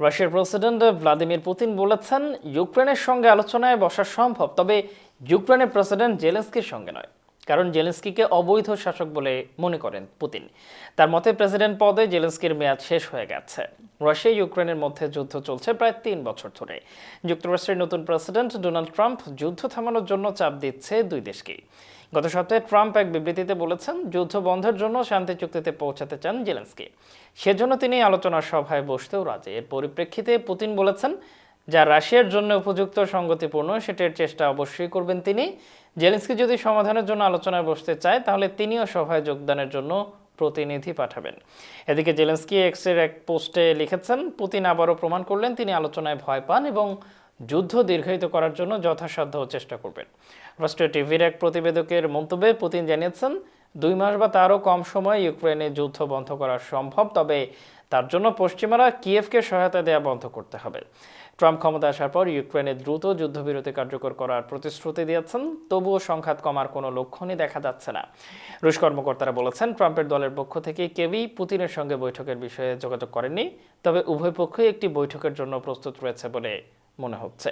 রাশিয়ার president Vladimir Putin বলেছেন, ইউক্রেনের সঙ্গে আলোচনায় বসা সম্ভব, তবে ইউক্রেনের প্রেসিডেন্ট জেলেন্সকির সঙ্গে নয়। কারণ জেলেন্সকিকে অবৈধ শাসক বলে মনে করেন পুতিন। তার মতে, প্রেসিডেন্ট পদে জেলেন্সকির মেয়াদ শেষ হয়ে গেছে। রাশিয়া, ইউক্রেনের মধ্যে যুদ্ধ চলছে প্রায় তিন বছর ধরে। যুক্তরাষ্ট্রের নতুন প্রেসিডেন্ট ডোনাল্ড ট্রাম্প যুদ্ধ থামানোর জন্য চাপ দিচ্ছে দুই দেশকেই। গত সপ্তাহে ট্রাম্প এক বিবৃতিতে বলেছেন, যুদ্ধ বন্ধের জন্য শান্তি চুক্তিতে পৌঁছাতে চান জেলেন্সকি। সেজন্য তিনি আলোচনা সভায় বসতেও রাজি। এর পরিপ্রেক্ষিতে পুতিন বলেছেন যা রাশিয়ার জন্য উপযুক্ত সঙ্গতিপূর্ণ সেটির চেষ্টা অবশ্যই করবেন তিনি। জেলেন্সকি যদি সমাধানের জন্য আলোচনায় বসতে চায়, তাহলে তিনিও সভায় যোগদানের জন্য প্রতিনিধি পাঠাবেন। এদিকে জেলেন্সকি এক্সের এক পোস্টে লিখেছেন, পুতিন আবারও প্রমাণ করলেন তিনি আলোচনায় ভয় পান এবং যুদ্ধ দীর্ঘায়িত করার জন্য যথাসাধ্য চেষ্টা করবেন। রাষ্ট্রীয় টিভির এক প্রতিবেদকের মন্তব্যে পুতিন জানিয়েছেন দুই মাস বা তারও কম সময়ে ইউক্রেনে যুদ্ধ বন্ধ করা সম্ভব, তবে তার জন্য পশ্চিমারা কিয়েভকে সহায়তা দেওয়া বন্ধ করতে হবে। ট্রাম্প ক্ষমতা আসার পর ইউক্রেনে দ্রুত যুদ্ধবিরতি কার্যকর করার প্রতিশ্রুতি দিয়েছেন, তবুও সংঘাত কমার কোনো লক্ষণই দেখা যাচ্ছে না। রুশ কর্মকর্তারা বলেছেন, ট্রাম্পের দলের পক্ষ থেকে কেউই পুতিনের সঙ্গে বৈঠকের বিষয়ে যোগাযোগ করেননি, তবে উভয় পক্ষই একটি বৈঠকের জন্য প্রস্তুত রয়েছে বলে মনে হচ্ছে।